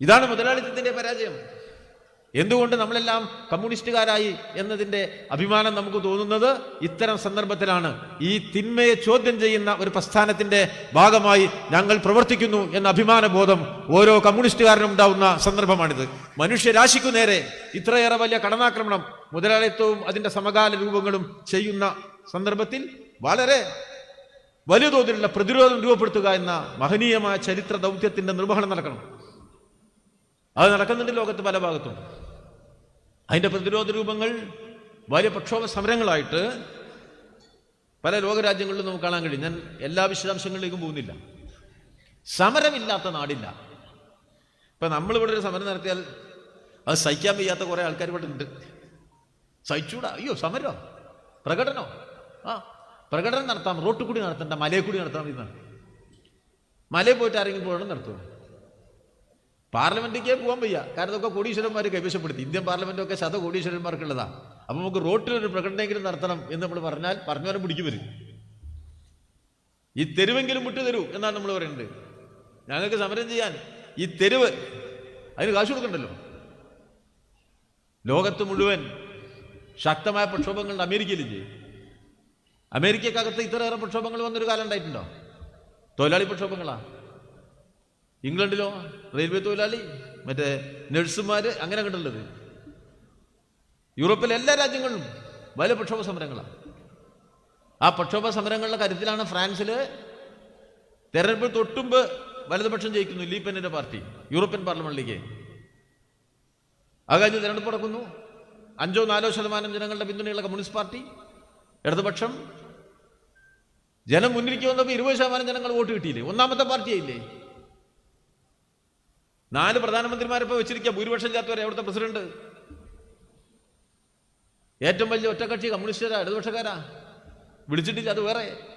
ഇതാണ് മുതലാളിത്തത്തിന്റെ പരാജയം. എന്തുകൊണ്ട് നമ്മളെല്ലാം കമ്മ്യൂണിസ്റ്റുകാരായി എന്നതിന്റെ അഭിമാനം നമുക്ക് തോന്നുന്നത് ഇത്തരം സന്ദർഭത്തിലാണ്. ഈ തിന്മയെ ചോദ്യം ചെയ്യുന്ന ഒരു പ്രസ്ഥാനത്തിന്റെ ഭാഗമായി ഞങ്ങൾ പ്രവർത്തിക്കുന്നു എന്ന അഭിമാനബോധം ഓരോ കമ്മ്യൂണിസ്റ്റുകാരനും ഉണ്ടാവുന്ന സന്ദർഭമാണിത്. മനുഷ്യരാശിക്കു നേരെ ഇത്രയേറെ വലിയ കടന്നാക്രമണം മുതലാളിത്തവും അതിന്റെ സമകാല രൂപങ്ങളും ചെയ്യുന്ന സന്ദർഭത്തിൽ വളരെ വലിയ തോതിലുള്ള പ്രതിരോധം രൂപപ്പെടുത്തുക എന്ന മഹനീയമായ ചരിത്ര ദൗത്യത്തിന്റെ നിർവഹണം നടക്കണം. അത് നടക്കുന്നുണ്ട് ലോകത്ത് പല ഭാഗത്തും. അതിന്റെ പ്രതിരോധ രൂപങ്ങൾ വലിയ പ്രക്ഷോഭ സമരങ്ങളായിട്ട് പല ലോകരാജ്യങ്ങളിലും നമുക്ക് കാണാൻ കഴിയും. ഞാൻ എല്ലാ വിശദാംശങ്ങളിലേക്കും പോകുന്നില്ല. സമരമില്ലാത്ത നാടില്ല. ഇപ്പം നമ്മളിവിടെ ഒരു സമരം നടത്തിയാൽ അത് സഹിക്കാൻ വയ്യാത്ത കുറെ ആൾക്കാർ ഇവിടെ ഉണ്ട്. സഹിച്ചൂടാ. അയ്യോ സമരോ? പ്രകടനോ? ആ പ്രകടനം നടത്താം. റോട്ടിൽ കൂടി നടത്തണ്ട മലയിൽ കൂടി നടത്താം എന്നാണ്. മലയിൽ പോയിട്ട് ആരെങ്കിലും പോകണം നടത്തുമോ പാർലമെന്റിലേക്ക് പോകാൻ വയ്യ. കാരണം ഇതൊക്കെ കോടീശ്വരന്മാർ കൈവശപ്പെടുത്തി. ഇന്ത്യൻ പാർലമെന്റൊക്കെ ശത കോടീശ്വരന്മാർക്കുള്ളതാ. അപ്പൊ നമുക്ക് റോട്ടിലൊരു പ്രകടനമെങ്കിലും നടത്തണം എന്ന് നമ്മൾ പറഞ്ഞാൽ പറഞ്ഞവരെ പിടിക്കും വരും. ഈ തെരുവെങ്കിലും വിട്ടു തരൂ എന്നാണ് നമ്മൾ പറയുന്നത് ഞങ്ങൾക്ക് സമരം ചെയ്യാൻ ഈ തെരുവ് അതിന് കാശ് കൊടുക്കണ്ടല്ലോ. ലോകത്ത് മുഴുവൻ ശക്തമായ പ്രക്ഷോഭങ്ങളുണ്ട് അമേരിക്കയിലില്ലേ? അമേരിക്കക്കകത്ത് ഇത്രയേറെ പ്രക്ഷോഭങ്ങൾ വന്നൊരു കാലം ഉണ്ടായിട്ടുണ്ടോ? തൊഴിലാളി പ്രക്ഷോഭങ്ങളാ? ഇംഗ്ലണ്ടിലോ? റെയിൽവേ തൊഴിലാളി? മറ്റേ നഴ്സുമാർ അങ്ങനെ കണ്ടുള്ളത് യൂറോപ്പിലെ എല്ലാ രാജ്യങ്ങളിലും വലിയ പ്രക്ഷോഭ സമരങ്ങളാണ് ആ പ്രക്ഷോഭ സമരങ്ങളുടെ കാര്യത്തിലാണ് ഫ്രാൻസിൽ തെരഞ്ഞെടുപ്പ് തൊട്ടുമ്പ് വലതുപക്ഷം ജയിക്കുന്നു ലീപ്പനിന്റെ പാർട്ടി യൂറോപ്യൻ പാർലമെന്റിലേക്ക്. ആ കഴിഞ്ഞ് തെരഞ്ഞെടുപ്പ് നടക്കുന്നു. അഞ്ചോ നാലോ ശതമാനം ജനങ്ങളുടെ പിന്തുണയുള്ള കമ്മ്യൂണിസ്റ്റ് പാർട്ടി ഇടതുപക്ഷം. ജനം മുന്നിലേക്ക് വന്നപ്പോൾ ഇരുപത് ശതമാനം ജനങ്ങൾ വോട്ട് കിട്ടിയില്ലേ? ഒന്നാമത്തെ പാർട്ടിയായില്ലേ? നാല് പ്രധാനമന്ത്രിമാരിപ്പോ വെച്ചിരിക്കുക ഭൂരിപക്ഷം ഇല്ലാത്തവരെ അവിടുത്തെ പ്രസിഡന്റ്. ഏറ്റവും വലിയ ഒറ്റക്കക്ഷി കമ്മ്യൂണിസ്റ്റുകാരാ ഇടതുപക്ഷക്കാരാ. വിളിച്ചിട്ടില്ല അത് വേറെ.